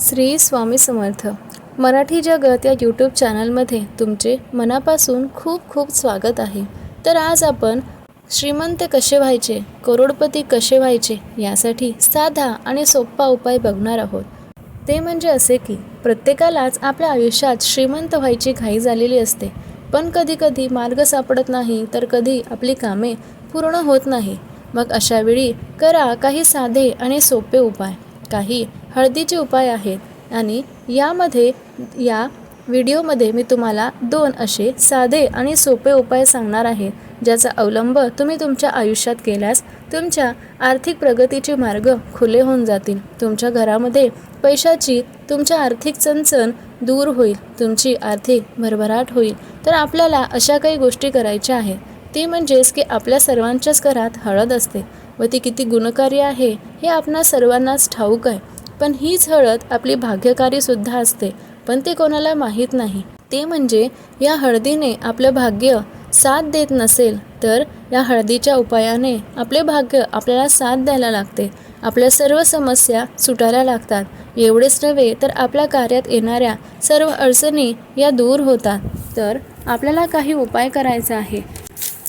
श्री स्वामी समर्थ. मराठी जगत या यूट्यूब चॅनलमध्ये तुमचे मनापासून खूप खूप स्वागत आहे. तर आज आपण श्रीमंत कसे व्हायचे करोडपती कसे व्हायचे यासाठी साधा आणि सोपा उपाय बघणार आहोत. ते म्हणजे असे की प्रत्येकालाच आपल्या आयुष्यात श्रीमंत व्हायची घाई झालेली असते. पण कधीकधी मार्ग सापडत नाही तर कधी आपली कामे पूर्ण होत नाही. मग अशावेळी करा काही साधे आणि सोपे उपाय. काही हळदीचे उपाय आहेत. आणि यामध्ये या व्हिडिओमध्ये मी तुम्हाला दोन असे साधे आणि सोपे उपाय सांगणार आहे ज्याचा अवलंब तुम्ही तुमच्या आयुष्यात केल्यास तुमच्या आर्थिक प्रगतीचे मार्ग खुले होऊन जातील. तुमच्या घरामध्ये पैशाची तुमच्या आर्थिक चणचण दूर होईल तुमची आर्थिक भरभराट होईल. तर आपल्याला अशा काही गोष्टी करायच्या आहेत. ती म्हणजेच की आपल्या सर्वांच्याच घरात हळद असते. व ती किती गुणकारी आहे हे आपणा सर्वांनाच ठाऊक आहे. पण हीच हळद आपली भाग्यकारी सुद्धा असते पण ते कोणाला माहीत नाही. ते म्हणजे या हळदीने आपलं भाग्य साथ देत नसेल तर या हळदीच्या उपायाने आपले भाग्य आपल्याला साथ द्यायला लागते. आपल्या सर्व समस्या सुटायला लागतात. एवढेच नव्हे तर आपल्या कार्यात येणाऱ्या सर्व अडचणी या दूर होतात. तर आपल्याला काही उपाय करायचा आहे.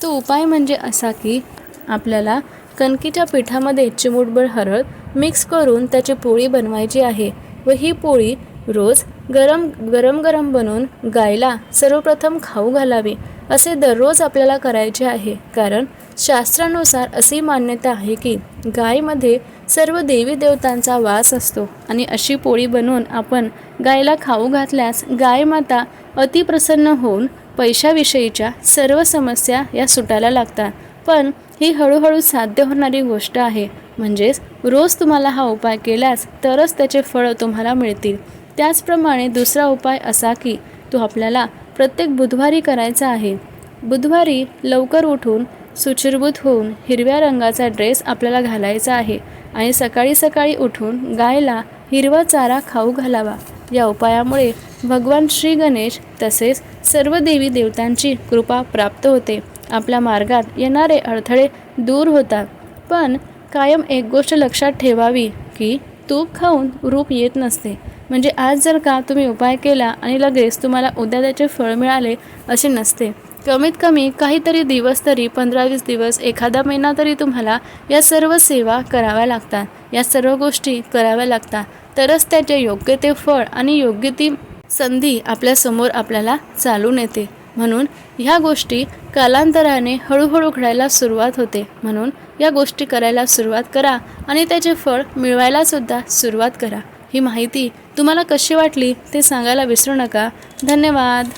तो उपाय म्हणजे असा की आपल्याला कणकीच्या पिठामध्ये चिमूटभर हळद मिक्स करून त्याची पोळी बनवायची आहे व ही पोळी रोज गरम गरम गरम बनवून गायला सर्वप्रथम खाऊ घालावी असे दररोज आपल्याला करायचे आहे. कारण शास्त्रानुसार अशी मान्यता आहे की गायमध्ये सर्व देवी देवतांचा वास असतो आणि अशी पोळी बनवून आपण गायला खाऊ घातल्यास गायमाता अतिप्रसन्न होऊन पैशाविषयीच्या सर्व समस्या या सुटायला लागतात. पण ही हळूहळू साध्य होणारी गोष्ट आहे. म्हणजेच रोज तुम्हाला हा उपाय केल्यास तरच त्याचे फळं तुम्हाला मिळतील. त्याचप्रमाणे दुसरा उपाय असा की तो आपल्याला प्रत्येक बुधवारी करायचा आहे. बुधवारी लवकर उठून सुचिरभूत होऊन हिरव्या रंगाचा ड्रेस आपल्याला घालायचा आहे आणि सकाळी सकाळी उठून गायला हिरवा चारा खाऊ घालावा. या उपायामुळे भगवान श्री गणेश तसेच सर्व देवी देवतांची कृपा प्राप्त होते. आपल्या मार्गात येणारे अडथळे दूर होतात. पण कायम एक गोष्ट लक्षात ठेवावी की तूप खाऊन रूप येत नसते. म्हणजे आज जर का तुम्ही उपाय केला आणि लगेच तुम्हाला उद्या त्याचे फळ मिळाले असे नसते. कमीत कमी काहीतरी दिवस तरी पंधरा वीस दिवस एखादा महिना तरी तुम्हाला या सर्व सेवा कराव्या लागतात. या सर्व गोष्टी कराव्या लागतात. तरच त्याचे योग्य ते फळ आणि योग्य ती संधी आपल्यासमोर आपल्याला चालून येते. म्हणून ह्या गोष्टी कालांतराने हळूहळू घडायला सुरुवात होते. म्हणून या गोष्टी करायला सुरुवात करा आणि त्याचे फळ मिळवायलासुद्धा सुरुवात करा. ही माहिती तुम्हाला कशी वाटली ते सांगायला विसरू नका. धन्यवाद.